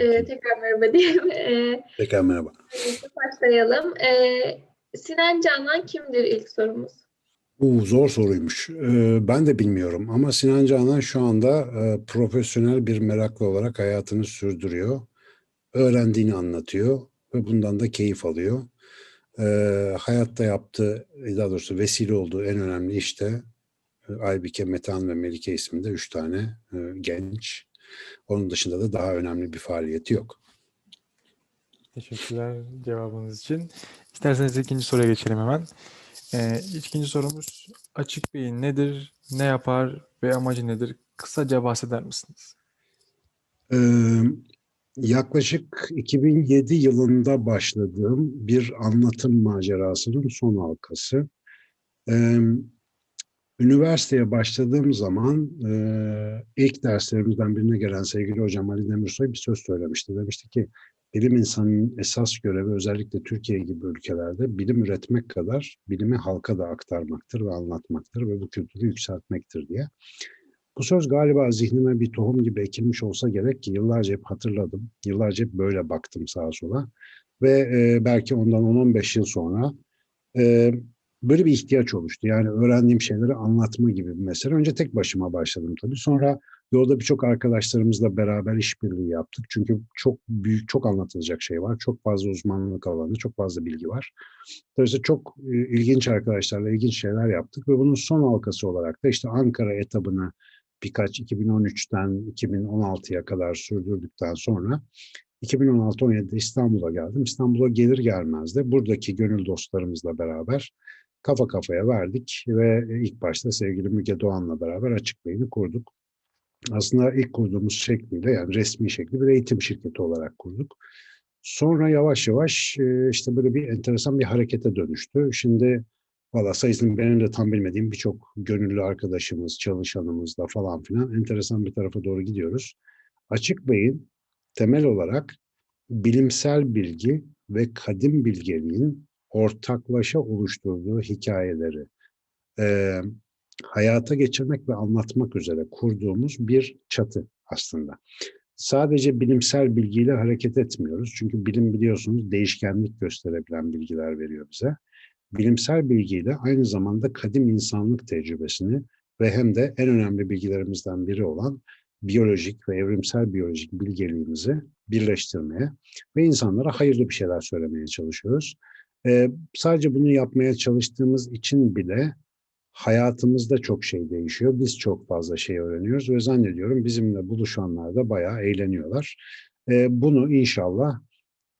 Ee, tekrar merhaba diyeyim. Ee, Tekrar merhaba. başlayalım. Ee, Sinan Canan kimdir ilk sorumuz? Bu zor soruymuş. Ee, ben de bilmiyorum ama Sinan Canan şu anda e, profesyonel bir meraklı olarak hayatını sürdürüyor. Öğrendiğini anlatıyor ve bundan da keyif alıyor. Ee, hayatta yaptığı, daha doğrusu vesile olduğu en önemli işte e, Aybike, Metehan ve Melike isminde üç tane e, genç. Onun dışında da daha önemli bir faaliyeti yok. Teşekkürler cevabınız için. İsterseniz ikinci soruya geçelim hemen. Ee, ikinci sorumuz açık beyin nedir, ne yapar ve amacı nedir? Kısaca bahseder misiniz? Ee, yaklaşık 2007 yılında başladığım bir anlatım macerasının son halkası. Ee, üniversiteye başladığım zaman e, ilk derslerimizden birine gelen sevgili hocam Ali Demirsoy bir söz söylemişti. Demişti ki bilim insanının esas görevi özellikle Türkiye gibi ülkelerde bilim üretmek kadar bilimi halka da aktarmaktır ve anlatmaktır ve bu kültürü yükseltmektir diye. Bu söz galiba zihnime bir tohum gibi ekilmiş olsa gerek ki yıllarca hep hatırladım. Yıllarca hep böyle baktım sağa sola. Ve e, belki ondan 10-15 yıl sonra e, böyle bir ihtiyaç oluştu. Yani öğrendiğim şeyleri anlatma gibi bir mesele. Önce tek başıma başladım tabii. Sonra yolda birçok arkadaşlarımızla beraber işbirliği yaptık. Çünkü çok büyük, çok anlatılacak şey var. Çok fazla uzmanlık alanı, çok fazla bilgi var. Dolayısıyla çok e, ilginç arkadaşlarla ilginç şeyler yaptık. Ve bunun son halkası olarak da işte Ankara etabını birkaç 2013'ten 2016'ya kadar sürdürdükten sonra 2016-17'de İstanbul'a geldim. İstanbul'a gelir gelmez de buradaki gönül dostlarımızla beraber kafa kafaya verdik ve ilk başta sevgili Müge Doğan'la beraber açık beyni kurduk. Aslında ilk kurduğumuz şekliyle yani resmi şekli bir eğitim şirketi olarak kurduk. Sonra yavaş yavaş e, işte böyle bir enteresan bir harekete dönüştü. Şimdi valla sayısını benim de tam bilmediğim birçok gönüllü arkadaşımız, çalışanımızla falan filan enteresan bir tarafa doğru gidiyoruz. Açık Bey'in temel olarak bilimsel bilgi ve kadim bilgeliğin ortaklaşa oluşturduğu hikayeleri e, hayata geçirmek ve anlatmak üzere kurduğumuz bir çatı aslında. Sadece bilimsel bilgiyle hareket etmiyoruz. Çünkü bilim biliyorsunuz değişkenlik gösterebilen bilgiler veriyor bize. Bilimsel bilgiyle aynı zamanda kadim insanlık tecrübesini ve hem de en önemli bilgilerimizden biri olan biyolojik ve evrimsel biyolojik bilgeliğimizi birleştirmeye ve insanlara hayırlı bir şeyler söylemeye çalışıyoruz. Ee, sadece bunu yapmaya çalıştığımız için bile hayatımızda çok şey değişiyor. Biz çok fazla şey öğreniyoruz ve zannediyorum bizimle buluşanlar da bayağı eğleniyorlar. Ee, bunu inşallah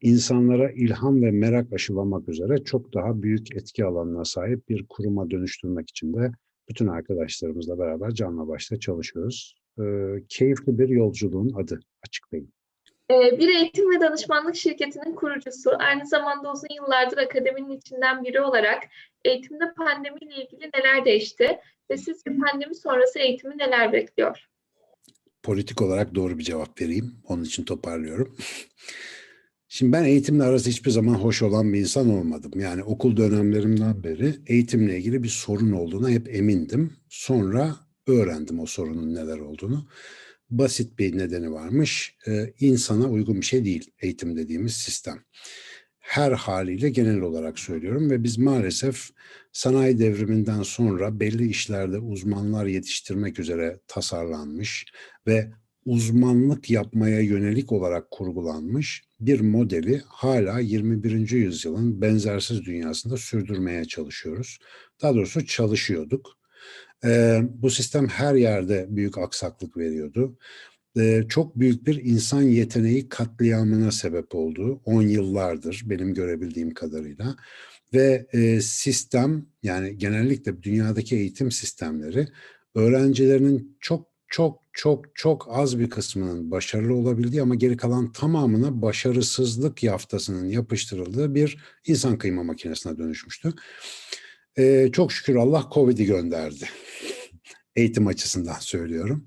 insanlara ilham ve merak aşılamak üzere çok daha büyük etki alanına sahip bir kuruma dönüştürmek için de bütün arkadaşlarımızla beraber canla başla çalışıyoruz. Ee, keyifli bir yolculuğun adı açıklayayım. Ee, bir eğitim ve danışmanlık şirketinin kurucusu, aynı zamanda uzun yıllardır akademinin içinden biri olarak eğitimde pandemiyle ilgili neler değişti ve sizce pandemi sonrası eğitimi neler bekliyor? Politik olarak doğru bir cevap vereyim. Onun için toparlıyorum. Şimdi ben eğitimle arası hiçbir zaman hoş olan bir insan olmadım. Yani okul dönemlerimden beri eğitimle ilgili bir sorun olduğuna hep emindim. Sonra öğrendim o sorunun neler olduğunu. Basit bir nedeni varmış. Ee, insana uygun bir şey değil eğitim dediğimiz sistem. Her haliyle genel olarak söylüyorum ve biz maalesef sanayi devriminden sonra belli işlerde uzmanlar yetiştirmek üzere tasarlanmış ve uzmanlık yapmaya yönelik olarak kurgulanmış bir modeli hala 21. yüzyılın benzersiz dünyasında sürdürmeye çalışıyoruz. Daha doğrusu çalışıyorduk. Ee, bu sistem her yerde büyük aksaklık veriyordu. Ee, çok büyük bir insan yeteneği katliamına sebep oldu. 10 yıllardır benim görebildiğim kadarıyla. Ve e, sistem yani genellikle dünyadaki eğitim sistemleri öğrencilerinin çok çok çok çok az bir kısmının başarılı olabildiği ama geri kalan tamamına başarısızlık yaftasının yapıştırıldığı bir insan kıyma makinesine dönüşmüştü. Ee, çok şükür Allah Covid'i gönderdi. Eğitim açısından söylüyorum.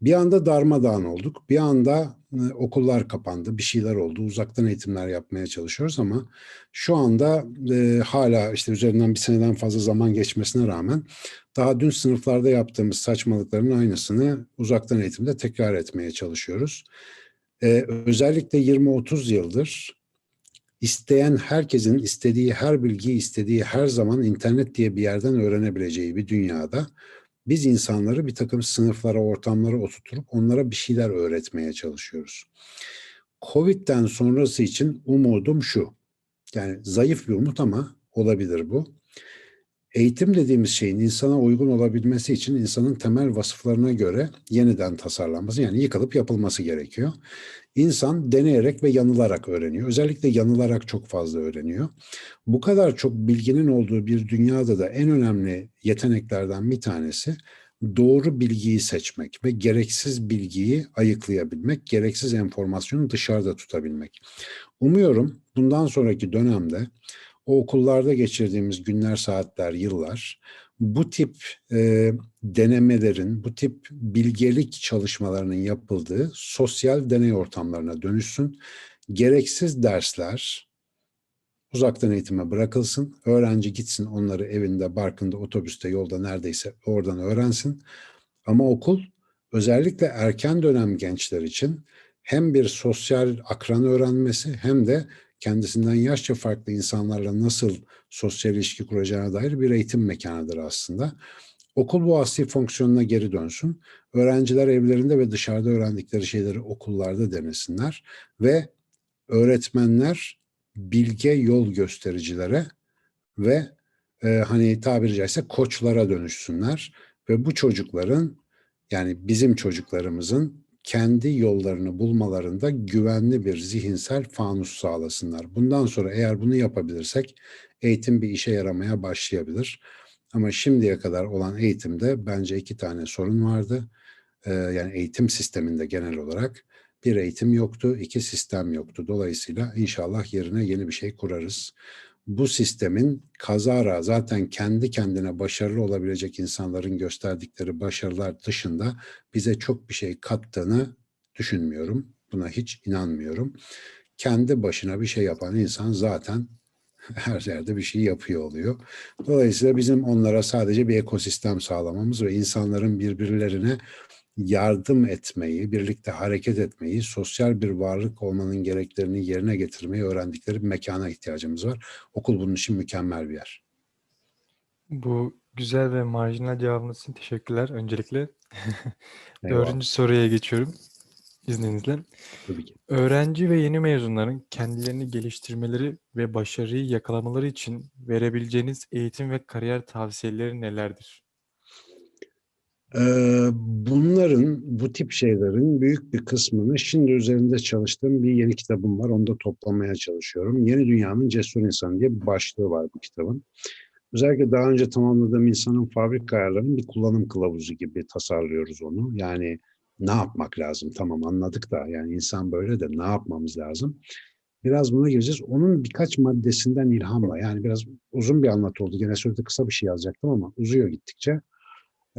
Bir anda darmadağın olduk. Bir anda e, okullar kapandı. Bir şeyler oldu. Uzaktan eğitimler yapmaya çalışıyoruz ama şu anda e, hala işte üzerinden bir seneden fazla zaman geçmesine rağmen daha dün sınıflarda yaptığımız saçmalıkların aynısını uzaktan eğitimde tekrar etmeye çalışıyoruz. Ee, özellikle 20-30 yıldır isteyen herkesin istediği her bilgiyi istediği her zaman internet diye bir yerden öğrenebileceği bir dünyada biz insanları bir takım sınıflara, ortamlara oturtup onlara bir şeyler öğretmeye çalışıyoruz. Covid'den sonrası için umudum şu. Yani zayıf bir umut ama olabilir bu. Eğitim dediğimiz şeyin insana uygun olabilmesi için insanın temel vasıflarına göre yeniden tasarlanması yani yıkılıp yapılması gerekiyor. İnsan deneyerek ve yanılarak öğreniyor. Özellikle yanılarak çok fazla öğreniyor. Bu kadar çok bilginin olduğu bir dünyada da en önemli yeteneklerden bir tanesi doğru bilgiyi seçmek ve gereksiz bilgiyi ayıklayabilmek, gereksiz enformasyonu dışarıda tutabilmek. Umuyorum bundan sonraki dönemde o okullarda geçirdiğimiz günler, saatler, yıllar bu tip e, denemelerin, bu tip bilgelik çalışmalarının yapıldığı sosyal deney ortamlarına dönüşsün. Gereksiz dersler uzaktan eğitime bırakılsın. Öğrenci gitsin onları evinde, barkında, otobüste, yolda neredeyse oradan öğrensin. Ama okul özellikle erken dönem gençler için hem bir sosyal akran öğrenmesi hem de kendisinden yaşça farklı insanlarla nasıl sosyal ilişki kuracağına dair bir eğitim mekanıdır aslında. Okul bu asli fonksiyonuna geri dönsün. Öğrenciler evlerinde ve dışarıda öğrendikleri şeyleri okullarda denesinler ve öğretmenler bilge yol göstericilere ve e, hani tabiri caizse koçlara dönüşsünler ve bu çocukların yani bizim çocuklarımızın kendi yollarını bulmalarında güvenli bir zihinsel fanus sağlasınlar. Bundan sonra eğer bunu yapabilirsek eğitim bir işe yaramaya başlayabilir. Ama şimdiye kadar olan eğitimde bence iki tane sorun vardı. Ee, yani eğitim sisteminde genel olarak bir eğitim yoktu, iki sistem yoktu. Dolayısıyla inşallah yerine yeni bir şey kurarız. Bu sistemin kazara zaten kendi kendine başarılı olabilecek insanların gösterdikleri başarılar dışında bize çok bir şey kattığını düşünmüyorum. Buna hiç inanmıyorum. Kendi başına bir şey yapan insan zaten her yerde bir şey yapıyor oluyor. Dolayısıyla bizim onlara sadece bir ekosistem sağlamamız ve insanların birbirlerine yardım etmeyi, birlikte hareket etmeyi, sosyal bir varlık olmanın gereklerini yerine getirmeyi öğrendikleri bir mekana ihtiyacımız var. Okul bunun için mükemmel bir yer. Bu güzel ve marjinal cevabınız için teşekkürler öncelikle. Dördüncü soruya geçiyorum izninizle. Tabii ki. Öğrenci ve yeni mezunların kendilerini geliştirmeleri ve başarıyı yakalamaları için verebileceğiniz eğitim ve kariyer tavsiyeleri nelerdir? Bunların, bu tip şeylerin büyük bir kısmını şimdi üzerinde çalıştığım bir yeni kitabım var. Onu da toplamaya çalışıyorum. Yeni Dünyanın Cesur İnsanı diye bir başlığı var bu kitabın. Özellikle daha önce tamamladığım insanın fabrika ayarlarının bir kullanım kılavuzu gibi tasarlıyoruz onu. Yani ne yapmak lazım? Tamam anladık da yani insan böyle de ne yapmamız lazım? Biraz buna gireceğiz. Onun birkaç maddesinden ilhamla yani biraz uzun bir anlatı oldu. Gene sözde kısa bir şey yazacaktım ama uzuyor gittikçe.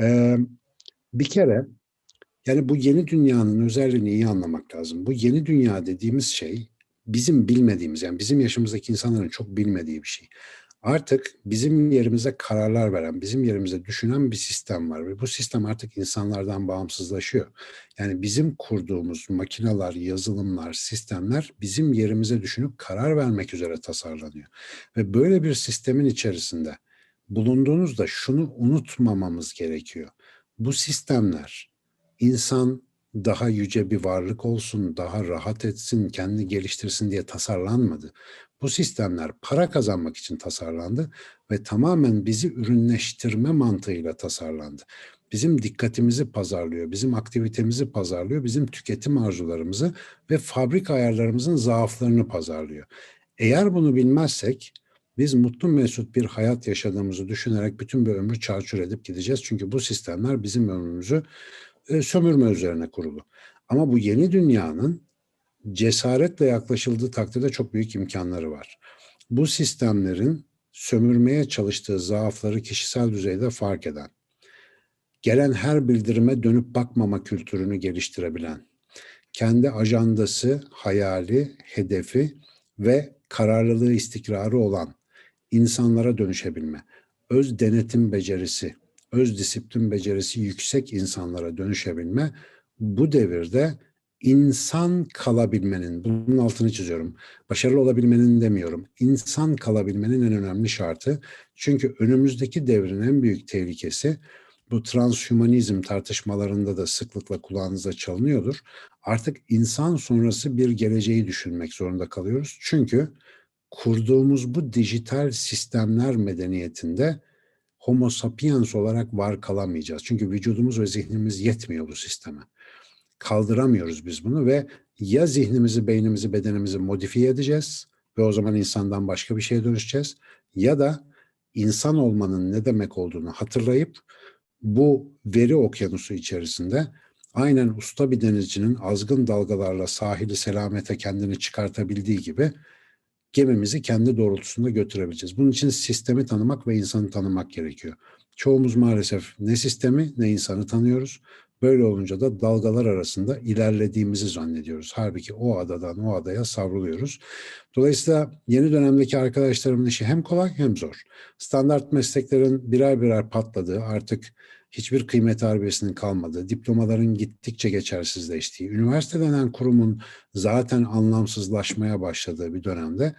Ee, bir kere yani bu yeni dünyanın özelliğini iyi anlamak lazım. Bu yeni dünya dediğimiz şey bizim bilmediğimiz yani bizim yaşımızdaki insanların çok bilmediği bir şey. Artık bizim yerimize kararlar veren, bizim yerimize düşünen bir sistem var ve bu sistem artık insanlardan bağımsızlaşıyor. Yani bizim kurduğumuz makineler, yazılımlar, sistemler bizim yerimize düşünüp karar vermek üzere tasarlanıyor. Ve böyle bir sistemin içerisinde bulunduğunuzda şunu unutmamamız gerekiyor. Bu sistemler insan daha yüce bir varlık olsun, daha rahat etsin, kendini geliştirsin diye tasarlanmadı. Bu sistemler para kazanmak için tasarlandı ve tamamen bizi ürünleştirme mantığıyla tasarlandı. Bizim dikkatimizi pazarlıyor, bizim aktivitemizi pazarlıyor, bizim tüketim arzularımızı ve fabrika ayarlarımızın zaaflarını pazarlıyor. Eğer bunu bilmezsek biz mutlu mesut bir hayat yaşadığımızı düşünerek bütün bir ömür çarçur edip gideceğiz. Çünkü bu sistemler bizim ömrümüzü e, sömürme üzerine kurulu. Ama bu yeni dünyanın cesaretle yaklaşıldığı takdirde çok büyük imkanları var. Bu sistemlerin sömürmeye çalıştığı zaafları kişisel düzeyde fark eden, gelen her bildirime dönüp bakmama kültürünü geliştirebilen, kendi ajandası, hayali, hedefi ve kararlılığı, istikrarı olan insanlara dönüşebilme, öz denetim becerisi, öz disiplin becerisi yüksek insanlara dönüşebilme bu devirde insan kalabilmenin, bunun altını çiziyorum. Başarılı olabilmenin demiyorum. İnsan kalabilmenin en önemli şartı. Çünkü önümüzdeki devrin en büyük tehlikesi bu transhümanizm tartışmalarında da sıklıkla kulağınıza çalınıyordur. Artık insan sonrası bir geleceği düşünmek zorunda kalıyoruz. Çünkü kurduğumuz bu dijital sistemler medeniyetinde homo sapiens olarak var kalamayacağız. Çünkü vücudumuz ve zihnimiz yetmiyor bu sisteme. Kaldıramıyoruz biz bunu ve ya zihnimizi, beynimizi, bedenimizi modifiye edeceğiz ve o zaman insandan başka bir şeye dönüşeceğiz ya da insan olmanın ne demek olduğunu hatırlayıp bu veri okyanusu içerisinde aynen usta bir denizcinin azgın dalgalarla sahili selamete kendini çıkartabildiği gibi gemimizi kendi doğrultusunda götürebileceğiz. Bunun için sistemi tanımak ve insanı tanımak gerekiyor. Çoğumuz maalesef ne sistemi ne insanı tanıyoruz. Böyle olunca da dalgalar arasında ilerlediğimizi zannediyoruz. Halbuki o adadan o adaya savruluyoruz. Dolayısıyla yeni dönemdeki arkadaşlarımın işi hem kolay hem zor. Standart mesleklerin birer birer patladığı, artık hiçbir kıymet harbiyesinin kalmadığı, diplomaların gittikçe geçersizleştiği, üniversite denen kurumun zaten anlamsızlaşmaya başladığı bir dönemde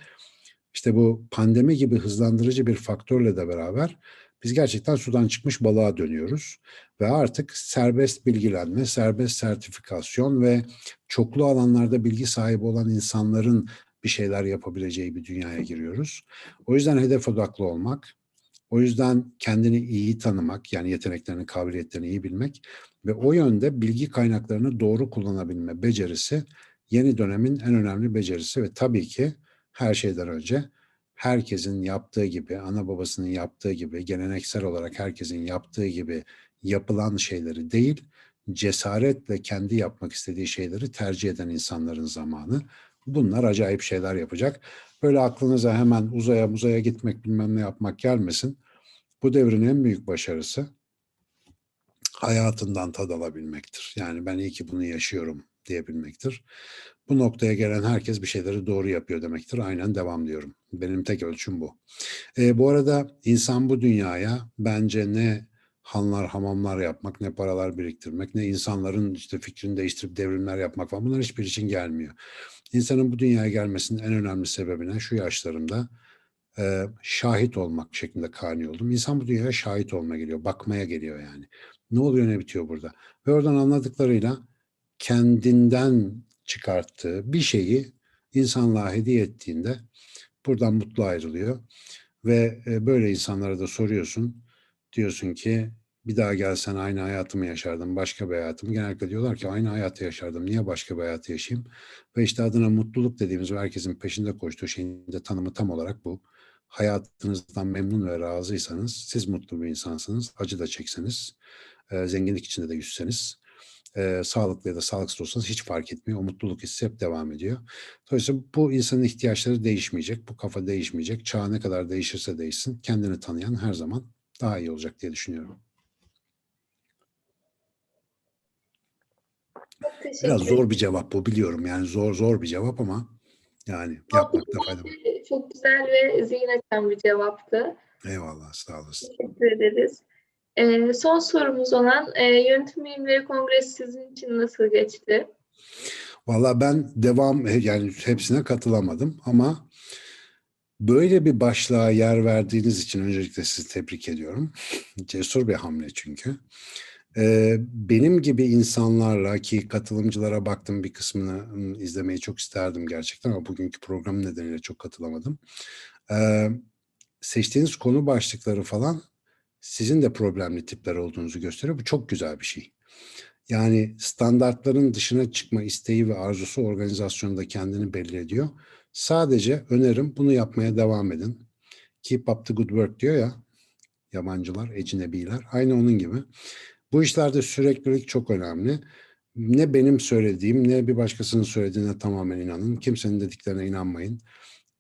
işte bu pandemi gibi hızlandırıcı bir faktörle de beraber biz gerçekten sudan çıkmış balığa dönüyoruz ve artık serbest bilgilenme, serbest sertifikasyon ve çoklu alanlarda bilgi sahibi olan insanların bir şeyler yapabileceği bir dünyaya giriyoruz. O yüzden hedef odaklı olmak, o yüzden kendini iyi tanımak, yani yeteneklerini, kabiliyetlerini iyi bilmek ve o yönde bilgi kaynaklarını doğru kullanabilme becerisi yeni dönemin en önemli becerisi ve tabii ki her şeyden önce herkesin yaptığı gibi, ana babasının yaptığı gibi, geleneksel olarak herkesin yaptığı gibi yapılan şeyleri değil, cesaretle kendi yapmak istediği şeyleri tercih eden insanların zamanı. Bunlar acayip şeyler yapacak. Böyle aklınıza hemen uzaya muzaya gitmek bilmem ne yapmak gelmesin. Bu devrin en büyük başarısı hayatından tad alabilmektir. Yani ben iyi ki bunu yaşıyorum diyebilmektir. Bu noktaya gelen herkes bir şeyleri doğru yapıyor demektir. Aynen devam diyorum. Benim tek ölçüm bu. E, bu arada insan bu dünyaya bence ne hanlar, hamamlar yapmak, ne paralar biriktirmek, ne insanların işte fikrini değiştirip devrimler yapmak falan bunlar hiçbir için gelmiyor. İnsanın bu dünyaya gelmesinin en önemli sebebine şu yaşlarımda e, şahit olmak şeklinde kani oldum. İnsan bu dünyaya şahit olmaya geliyor, bakmaya geliyor yani. Ne oluyor, ne bitiyor burada? Ve oradan anladıklarıyla kendinden çıkarttığı bir şeyi insanlığa hediye ettiğinde buradan mutlu ayrılıyor. Ve e, böyle insanlara da soruyorsun. Diyorsun ki bir daha gelsen aynı hayatımı yaşardım, başka bir hayatımı. Genellikle diyorlar ki aynı hayatı yaşardım, niye başka bir hayatı yaşayayım? Ve işte adına mutluluk dediğimiz ve herkesin peşinde koştuğu şeyin de tanımı tam olarak bu. Hayatınızdan memnun ve razıysanız, siz mutlu bir insansınız, acı da çekseniz, e, zenginlik içinde de yüzseniz, e, sağlıklı ya da sağlıksız olsanız hiç fark etmiyor. O mutluluk hissi hep devam ediyor. Dolayısıyla bu insanın ihtiyaçları değişmeyecek, bu kafa değişmeyecek. Çağ ne kadar değişirse değişsin, kendini tanıyan her zaman daha iyi olacak diye düşünüyorum. Biraz zor bir cevap bu biliyorum. Yani zor zor bir cevap ama yani yapmakta fayda var. Çok güzel ve zihin açan bir cevaptı. Eyvallah sağ olasın. Teşekkür ederiz. Ee, son sorumuz olan e, Yönetim Bilimleri Kongresi sizin için nasıl geçti? Valla ben devam yani hepsine katılamadım ama böyle bir başlığa yer verdiğiniz için öncelikle sizi tebrik ediyorum. Cesur bir hamle çünkü. Benim gibi insanlarla ki katılımcılara baktım bir kısmını izlemeyi çok isterdim gerçekten ama bugünkü program nedeniyle çok katılamadım. Seçtiğiniz konu başlıkları falan sizin de problemli tipler olduğunuzu gösteriyor. Bu çok güzel bir şey. Yani standartların dışına çıkma isteği ve arzusu organizasyonda kendini belli ediyor. Sadece önerim bunu yapmaya devam edin. Keep up the good work diyor ya yabancılar, ecnebiler. Aynı onun gibi. Bu işlerde süreklilik çok önemli. Ne benim söylediğim ne bir başkasının söylediğine tamamen inanın. Kimsenin dediklerine inanmayın.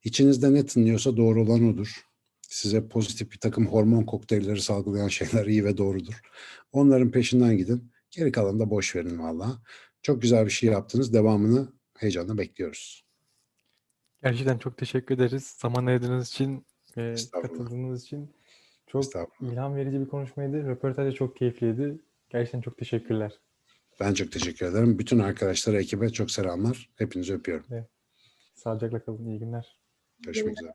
İçinizde ne tınlıyorsa doğru olan odur. Size pozitif bir takım hormon kokteylleri salgılayan şeyler iyi ve doğrudur. Onların peşinden gidin. Geri kalanı da boş verin valla. Çok güzel bir şey yaptınız. Devamını heyecanla bekliyoruz. Gerçekten çok teşekkür ederiz. Zaman ayırdığınız için katıldığınız için. Çok Estağfurullah. ilham verici bir konuşmaydı. Röportaj da çok keyifliydi. Gerçekten çok teşekkürler. Ben çok teşekkür ederim. Bütün arkadaşlara, ekibe çok selamlar. Hepinizi öpüyorum. Sağlıcakla kalın. İyi günler. Görüşmek üzere.